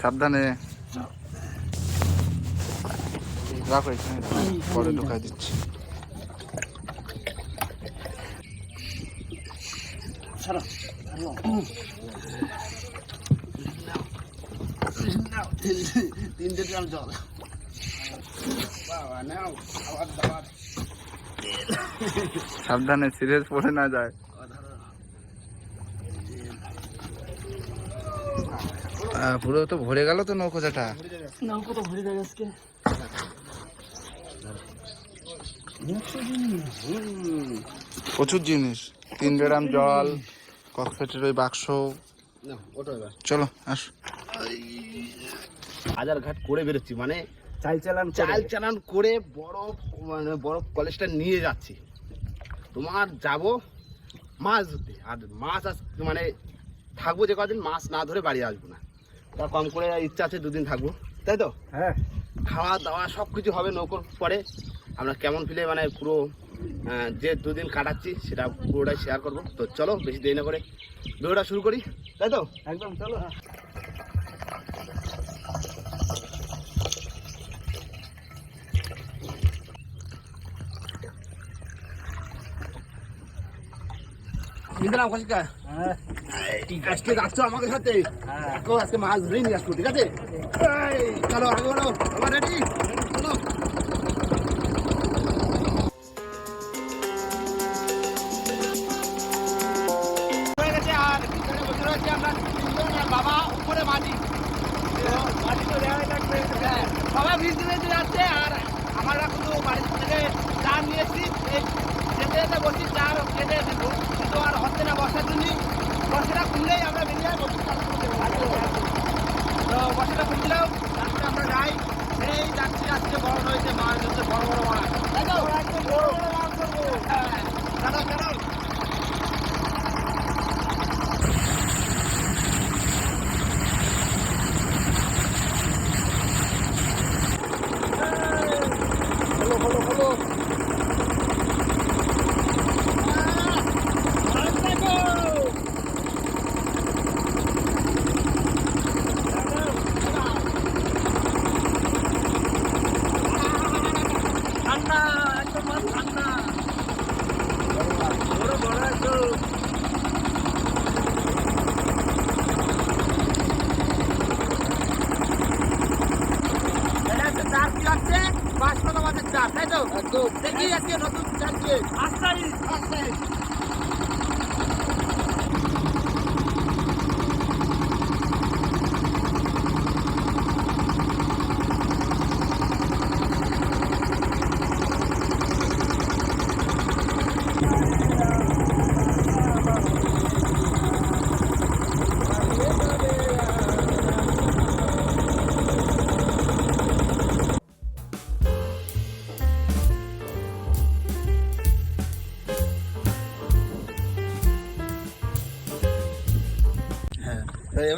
সাবধানে রাখো এখানে পরে ঢোকাই দিচ্ছি। তিনটে সাবধানে সিরিয়াস পড়ে না যায়। পুরো তো ভরে গেল তো নৌকোজাটা নৌকো তো ভরে যায় আজকে। প্রচুর জিনিস তিন ড্রাম জল ককসেটের ওই বাক্স। চলো আস। হাজার ঘাট করে বেরোচ্ছি মানে চাল চালান চাল চালান করে বড় মানে বড় কলেজটা নিয়ে যাচ্ছি। তোমার যাব মাছ ধরতে। আর মাছ আস মানে থাকব যে কদিন মাছ না ধরে বাড়ি আসব না। তা কম করে ইচ্ছা আছে দুদিন থাকব। তাই তো? হ্যাঁ। খাওয়া দাওয়া সব কিছু হবে নৌকোর পরে। আমরা কেমন ফিলে মানে পুরো যে দুদিন কাটাচ্ছি সেটা পুরোটাই শেয়ার করব। তো চলো বেশি দেরি না করে ভিডিওটা শুরু করি। তাই তো? একদম চলো। নিলাম কষিকা আজকে যাচ্ছ আমাদের সাথে? তো আজকে মাছ ধরে নিয়ে আসব ঠিক আছে? চলো আগে বলো আমার রেডি চলো বাবা উপরে মাটি। মাটি তো দেওয়াই থাকবে হ্যাঁ, দিতে যাচ্ছে আর আমরা শুধু বাড়ি থেকে চার নিয়ে এসেছি। এই যেতে যেতে বসি চার কেটে দেবো কিন্তু আর হচ্ছে না বর্ষার জন্য বর্ষাটা খুললেই আমরা বেরিয়ে যাব তো বর্ষাটা খুলছিলাম তারপরে আমরা যাই। সেই যাচ্ছি আজকে বড় হয়েছে মাছ হচ্ছে বড় বড় মাছ। তাই তো বড় বড় মাছ ধরবো।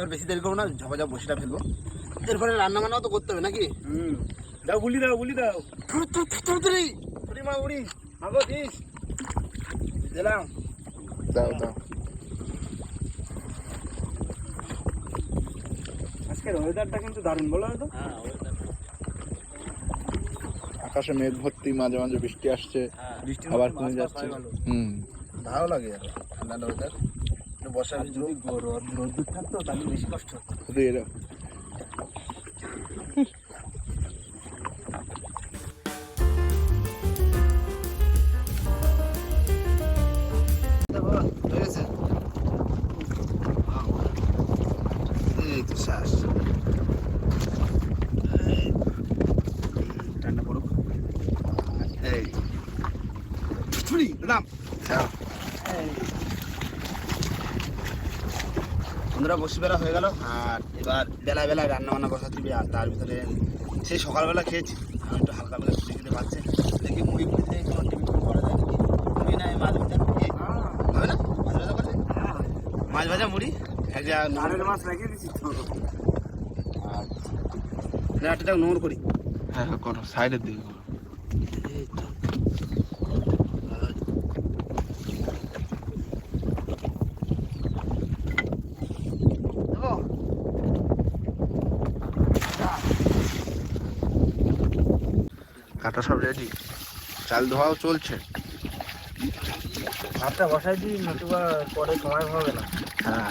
এবার বেশি দেরি করব না ঝপাঝপ বসিটা ফেলব। এরপরে রান্না বান্নাও তো করতে হবে নাকি? হুম। দাও গুলি দাও গুলি দাও। তাড়াতাড়ি উড়ি মা উড়ি আগো দিস। দিলাম। দাও দাও। আজকের ওয়েদারটা কিন্তু দারুণ বলো তো। হ্যাঁ আকাশে মেঘ ভর্তি মাঝে মাঝে বৃষ্টি আসছে বৃষ্টি আবার কমে যাচ্ছে হুম। ভালো লাগে ঠান্ডা ওয়েদার বর্ষার যদি রোদ্দুর থাকতো তাহলে বেশি কষ্ট হতো। বন্ধুরা বসে বেলা হয়ে গেল। আর এবার বেলায় বেলায় রান্না বান্না বসা দিবি আর তার ভিতরে সেই সকালবেলা খেয়েছি। আমি একটু হালকা বেলা ছুটি খেতে পারছে। দেখি মুড়ি দিয়ে কোনো টিফিন করা যায় নাকি? মুড়ি নাই মাছ ভাজা হবে না? মাছ ভাজা করবে মাছ ভাজা মুড়ি? এক যা মাছ রেখে দিচ্ছি আর একটা নোংর করি। হ্যাঁ হ্যাঁ, করো সাইডের দিকে করো। কাটা সব রেডি চাল ধোয়াও চলছে। ভাতটা বসাই দিই নতুবা পরে সময় হবে না। হ্যাঁ।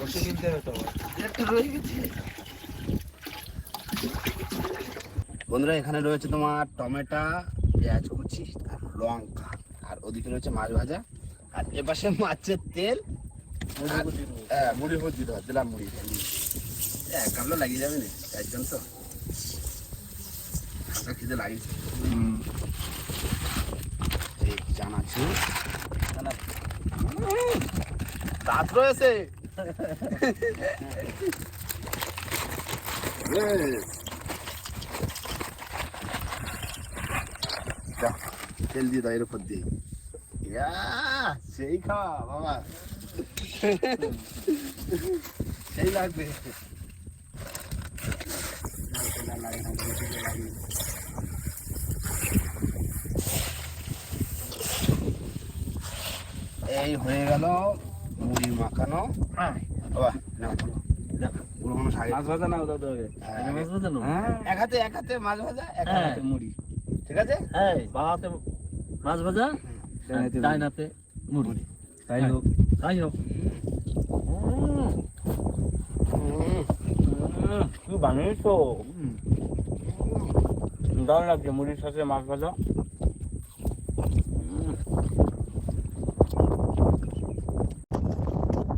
বসে কিনতে হবে তো একটু রয়ে গেছে বন্ধুরা এখানে রয়েছে তোমার টমেটো পেঁয়াজ কুচি আর লঙ্কা। আর ওদিকে রয়েছে মাছ ভাজা। আর এপাশে মাছের তেল হ্যাঁ মুড়ি দেওয়া দিলাম মুড়ি। এক গামলা লাগিয়ে যাবে না চারজন তো। খিদে লাগিয়েছে। জানাচ্ছি। দাঁত রয়েছে। তেল দিয়ে দাও এর উপর দিয়ে। সেই খাওয়া বাবা। সেই লাগবে। এই হয়ে গেল মুড়ি মাখানো। বাবা মাছ ভাজা দাদা হ্যাঁ। মাছ ভাজা নাও এক হাতে এক হাতে মাছ ভাজা এক হ্যাঁ। হাতে মুড়ি। ঠিক আছে? হ্যাঁ বাবাতে মাছ ভাজা ডাইনাতে মুড়ি। তাই হোক তাই হোক। বানিয়েছো? দারুণ লাগছে মুড়ির সাথে মাছ ভাজা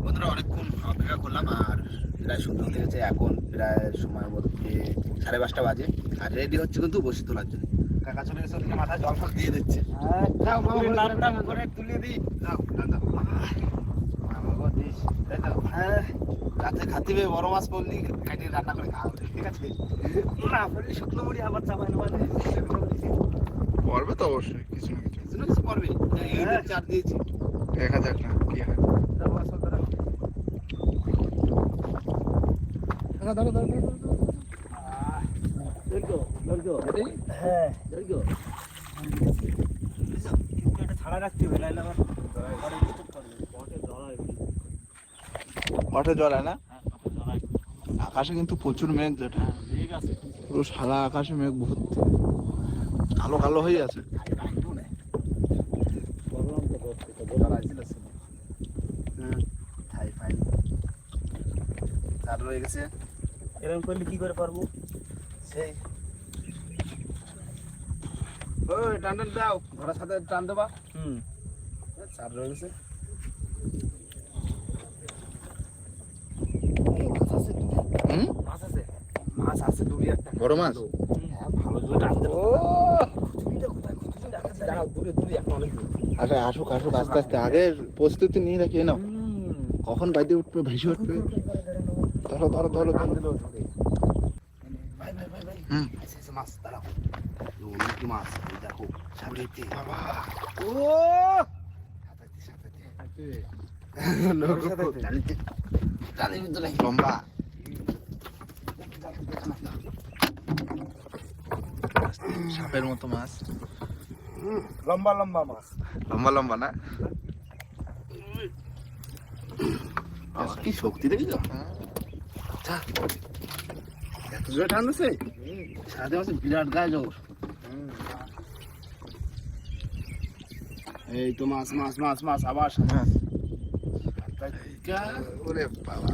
বন্ধুরা অনেকক্ষণ অপেক্ষা করলাম আর প্রায় সন্ধ্যা হতে গেছে এখন প্রায় সময় বলতে সাড়ে পাঁচটা বাজে। আর রেডি হচ্ছে কিন্তু বসে তোলার জন্য। কাকা চলে গেছে ওদিকে মাথায় জল ফল দিয়ে দিচ্ছে। যাও, মামা, তুলে করে দিই। যাও? হ্যাঁ, রাতে খাতে বড় মাছ পড়লি কাটিয়ে রান্না করে খাওয়া ঠিক আছে? না পড়লে শুকনো মুড়ি আবার চাপাই নেওয়া পড়বে তো অবশ্যই কিছু না কিছু। কিছু না কিছু করবে ইউটিউব চার দিয়েছি। দেখা যাক না কি হয় হ্যাঁ কিন্তু এটা ছাড়া রাখতে হবে নাহলে আবার ঘরে disturb করবে। পটে না হ্যাঁ, জড়ায়। আকাশে কিন্তু প্রচুর মেঘ যেটা হ্যাঁ, আছে। পুরো সারা আকাশে মেঘ ভর্তি কালো কালো হয়ে আছে। চার রয়ে গেছে এরকম করলে কি করে পারব? সেই। ওই টান টান দাও। ঘরের সাথে টান দেবা। হুম। চার রয়ে গেছে। হুম? মাছ আছে? মাছ আছে ডুবি একটা। বড় মাছ? হ্যাঁ ভালো জোরে টান দেবো। আচ্ছা আসুক আসুক আস্তে আস্তে। আগে প্রস্তুতি নিয়ে রাখি নাও। হুম। কখন বাইতে উঠবে ভেসে উঠবে? ধরো ধরো ধরো ধরো। ভাই ভাই ভাই ভাই হুম। মাছ দাঁড়াও অনেক মাছ দেখো সামনেতে। বাবা। ও! লম্বা সাপের মতো মাছ। লম্বা লম্বা মাছ। লম্বা লম্বা না? কি শক্তি দেখি তো এত জোরে টানতেছে মাসে বিরাট গায়ে জোর এই তো মাছ মাছ মাছ মাছ আবার মাছ সাঁতারটা ওরে বাবা।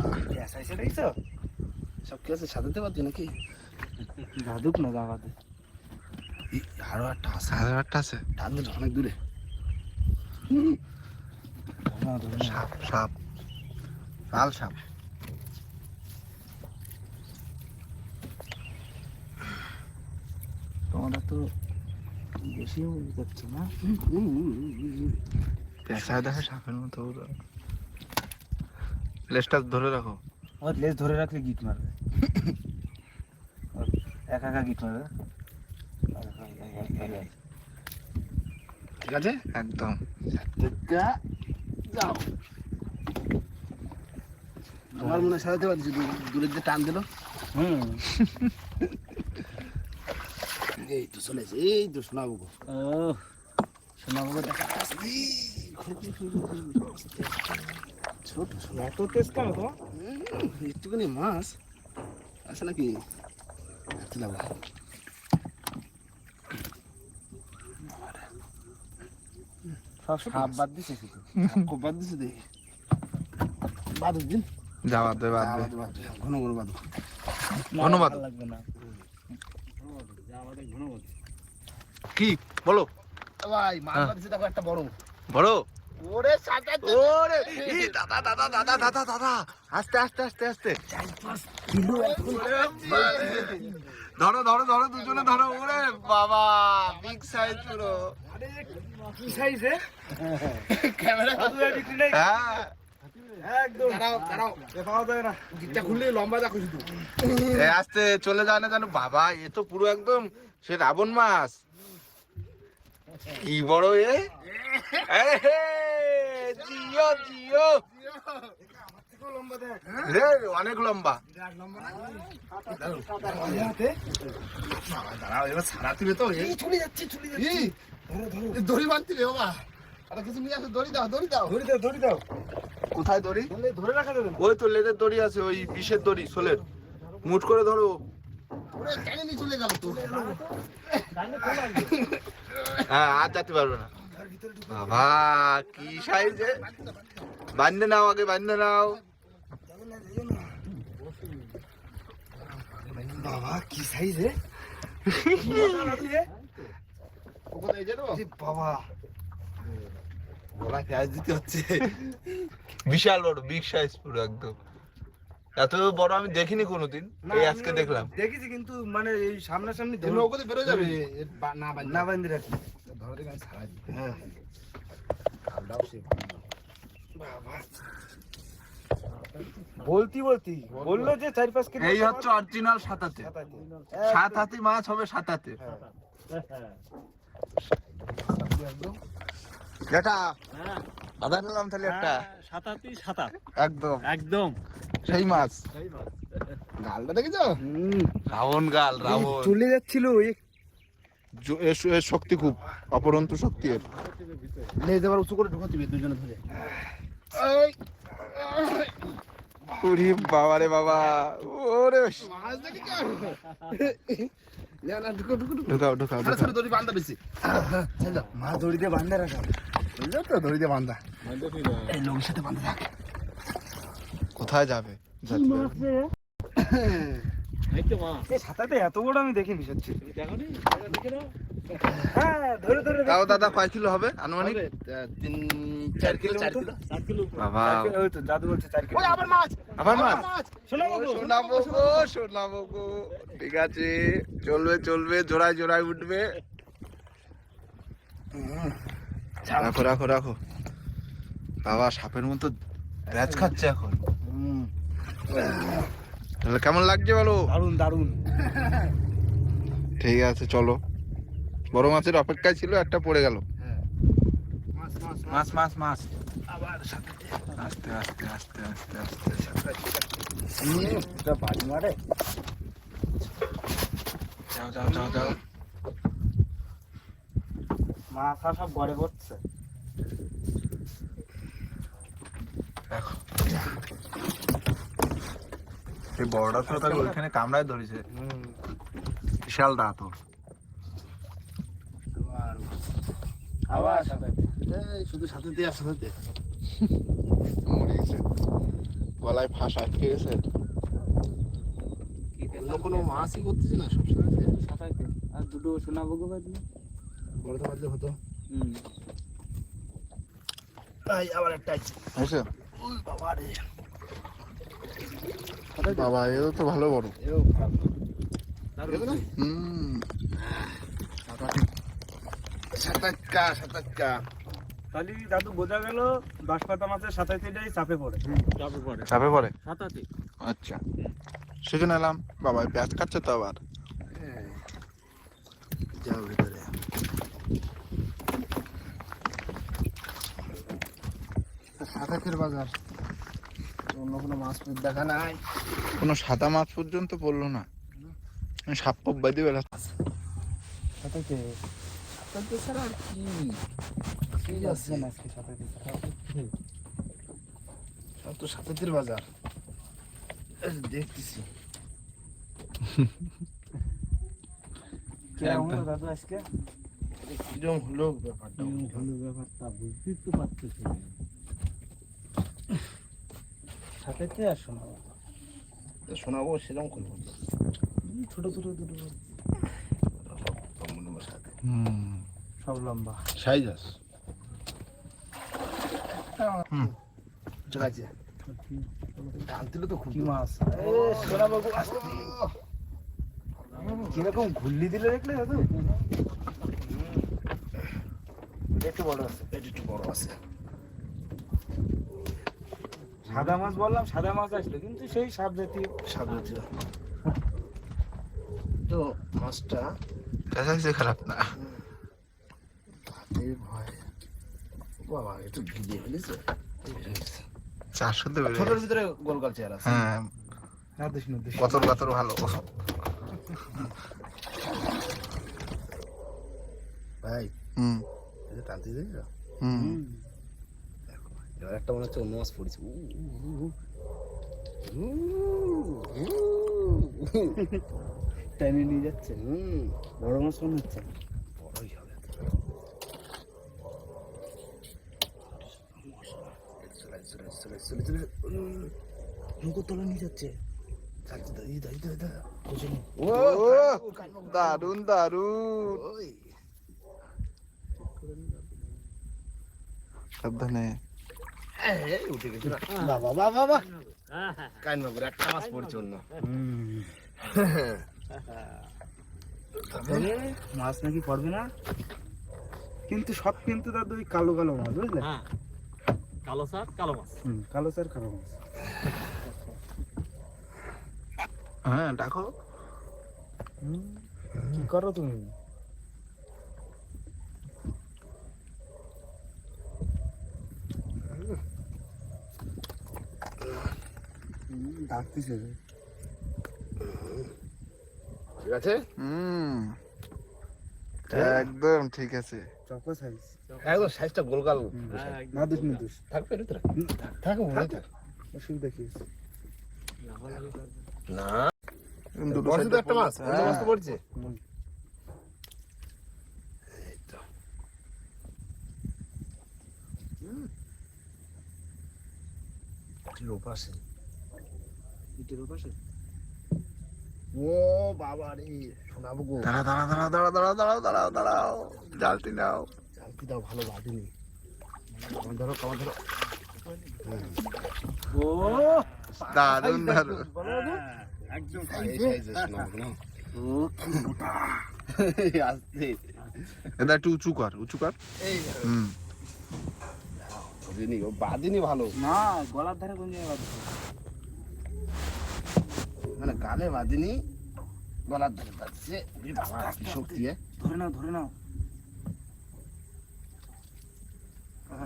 সব কি আছে সাজাতে পারছি নাকি? দাদুক না দাদাতে আরও একটা আছে। সাড়ে আটটা আছে। দিল অনেক দূরে। সাপ সাপ। লাল সাপ তোমরা তো বেশি যাচ্ছে না। পেঁচায় দেখে সাপের মতো লেজটা ধরে রাখো। ওর লেজ ধরে রাখলে গিট মারবে। ওর একা একা গিট মারবে। ঠিক আছে? একদম। যাও। আমার মনে হয় সাজাতে পারছি দূরের যে টান দিল। হুম। এই তো চলে এই তো শোনাবো শোনাবো ছোট শোনা তো তো একটুখানি মাছ। আছে নাকি? বাদ দিছে বাদ ঘন বাদ বাদ লাগবে না। কি? বলো। ভাই মাছ বাদ দেখো একটা বড়। বড়? ওরে সাতা ওরে ই দাদা দাদা দাদা দাদা দাদা। আস্তে আস্তে আস্তে আস্তে। ধরো ধরো ধরো দুজনে ধরো। ওরে বাবা বিগ সাইজ পুরো। কি সাইজে ক্যামেরা হ্যাঁ। একদম। দাঁড়াও দাঁড়াও। এ পাওয়া যায় না। গিটটা খুললে লম্বা দেখো শুধু। আস্তে চলে যায় না জানো? বাবা এ তো পুরো একদম সে রাবণ মাছ। কি বড় এ? এ হে, জিও জিও। লম্বা দেখ রে অনেক লম্বা। দাঁড়াও এবার সারা তুলে তো যাচ্ছে চলে যাচ্ছে ধরো ধরো দড়ি বাঁধতে রে বাবা। আর কিছু নিয়ে আসো দড়ি দাও দড়ি দাও। দড়ি দাও দড়ি দাও। কোথায় দড়ি? ধরে রাখা ওই তো লেদের দড়ি আছে ওই বিষের দড়ি সোলের। মুট করে ধরো। চলে গেল তো। হ্যাঁ আর যেতে পারবে না। বাবা কি সাইজে বান্ধে নাও আগে বান্ধে নাও। বাবা কি সাইজে বাবা। গলা দিতে হচ্ছে। বিশাল বড় বিগ সাইজ পুরো একদম। এত বড় আমি দেখিনি কোনোদিন। এই আজকে দেখলাম। দেখেছি কিন্তু মানে এই সামনাসামনি ওকে বেরো যাবে না বান্ধ না বান্ধে রাখি। ধরো দেখে সারা হ্যাঁ। বলতি বলতি। বলল যে চার পাঁচ কেজি এই হচ্ছে অরিজিনাল সাতাতে। সাত হাতি মাছ হবে সাতাতে। এটা আদা নিলাম তাহলে একটা। সাতাতি সাতাত। একদম। একদম। সেই মাছ। গালটা দেখেছ? রাবণ গাল রাবণ। চলে যাচ্ছিল এর শক্তি খুব অপরন্ত শক্তি এর লেজ এবার উঁচু করে ঢুকাতে হবে দুজনে ধরে। ওরে বাবা রে বাবা। ওরে মাছ ঢুকাও ঢুকাও ঢুকাও। দড়ি বান্ধা বেশি। মা দড়িতে বান্ধে রাখা। বুঝলো তো? দড়ি বান্ধা এই লোকের সাথে বান্ধা থাক। কোথায় যাবে? এত বড় আমি দেখিনি সত্যি। হ্যাঁ ধরে ধরে তাও দাদা কয় কিলো হবে? আনুমানিক? তিন চার কিলো চার কিলো বাবা। ওই তো জাদু বলছে চার কিলো। ওই আবার মাছ! আবার মাছ! মাছ! শোনো ও, শোনাবো গো শোনাবো গো ঠিক আছে। চলবে চলবে জোড়ায় জোড়ায় উঠবে। রাখো রাখো রাখো। বাবা সাপের মতো ব্যাচ খাচ্ছে এখন। তাহলে কেমন লাগছে বলো? দারুণ দারুণ ঠিক আছে চলো। বড় মাছের অপেক্ষায় ছিল একটা পড়ে গেল। মাছ মাছ মাছ। মাছ মাছ আস্তে আস্তে আস্তে আস্তে আস্তে। বাড়ি মারে। যাও যাও যাও যাও। মাছ আর সব ঘরে পড়ছে এই বড়টা তো তাহলে ওইখানে কামড়ায় ধরেছে। বিশাল দাঁত ওর। আবার শুধু সাথে দিয়ে সাথে দিয়ে মরে গেছে। গলায় ফাঁস আটকে গেছে। অন্য কোনো মাছই করতেছি না সব সাথে আর দুটো শোনাবো গো বাদলি বড় তো বাজলে হতো। এই আবার একটা আছে। বাবা রে। বাবা এও তো ভালো বড়। এও ভালো দেখো না হুম। সাতাক্কা সাতাক্কা তাহলে দাদু বোঝা গেল মাছের চাপে পড়ে। চাপে পড়ে। চাপে পড়ে? আচ্ছা। সেজন্য এলাম বাবা প্যাঁচ খাচ্ছে তো আবার। যাও ভিতরে সাতাকের বাজার। অন্য কোনো মাছ দেখা নাই। কোনো সাদা মাছ পর্যন্ত পড়ল না। সাপ কপ বাদি বেলা সাতাকে ছাড়া আর কি? কি আছে। না আজকে তো বাজার। দেখতেছি। কেমন হলো আজকে? কিরম হলো ব্যাপারটা। হলো ব্যাপারটা বুঝতেই তো পারতেছি। সাথে আর শোনাবো শোনাবো সেরকম করব ছোট ছোট দুটো সাথে সব লম্বা। সাইজ আছে। তো খুব কি মাছ? এ, সোনাবাবু আসতে কীরকম ঘুল্লি দিলে দেখলে দাদু একটু বড় আছে। একটু বড় আছে। সাদা মাছ বললাম সাদা মাছ আসলো। কিন্তু সেই সাপ জাতীয় সাদা ছিল তো মাছটা কাছাকাছি খারাপ না। হাতে ভয়। বাবা একটু ভিজে ফেলেছে? চারশো তো বেড়ে ছোটোর। ভিতরে গোলগাল চেয়ার আছে। হ্যাঁ। কতর কতর ভালো। ভাই হুম। এটা টানতে দিয়েছ? হুম। এবার একটা মনে হচ্ছে অন্য মাছ পড়েছে। টাইমে নিয়ে যাচ্ছে বড় মাছ মনে হচ্ছে বড়ই হবে দারুণ দারুণ সাবধানে উঠে গেছে বাবা, বাবা, বাবা। কাইন বাবুর একটা মাছ পড়ছে অন্য। মাছ নাকি পড়বে না কিন্তু সব কিন্তু দাদু ওই কালো কালো মাছ বুঝলে হ্যাঁ কালো শাক কালো মাছ হুম কালো স্যার কালো মাছ হ্যাঁ ডাকো কি করো তুমি ডাকতেছে ঠিক আছে? হুম। একদম ঠিক আছে। চকো সাইজ একদম সাইজটা গোলগাল হ্যাঁ, না দুষ না দুষ থাকবে ভিতরে থাকো মনে থাক। অসুবিধা কি না। দুটো তো একটা মাছ। মাছ তো পড়ছে। এই ওপাশে। পাশে? ও বাবা রে শোনাবো গো। দাঁড়া দাঁড়া দাঁড়া দাঁড়া দাঁড়া দাঁড়াও দাঁড়াও দাঁড়াও জালটি নাও। দাও ভালো বাঁধেনি কামান ধরো কামান ধরো। ও দারুণ দারুণ একদম এটা একটু উঁচু কর উঁচু কর। এই হুম। বাঁধেনি ও বাঁধেনি ভালো। না গলার ধারে কোন জায়গায়? মানে গালে বাঁধেনি গলার ধরে বাঁধছে কি শক্তি ধরে নাও ধরে নাও।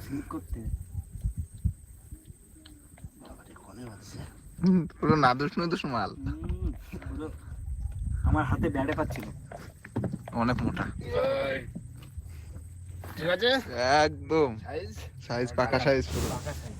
স্লিপ করতে। পুরো নাদুস নাদুস মাল। আমার হাতে পাচ্ছিল। অনেক মোটা। ঠিক আছে? একদম। সাইজ সাইজ পাকা সাইজ পুরো। পাকা সাইজ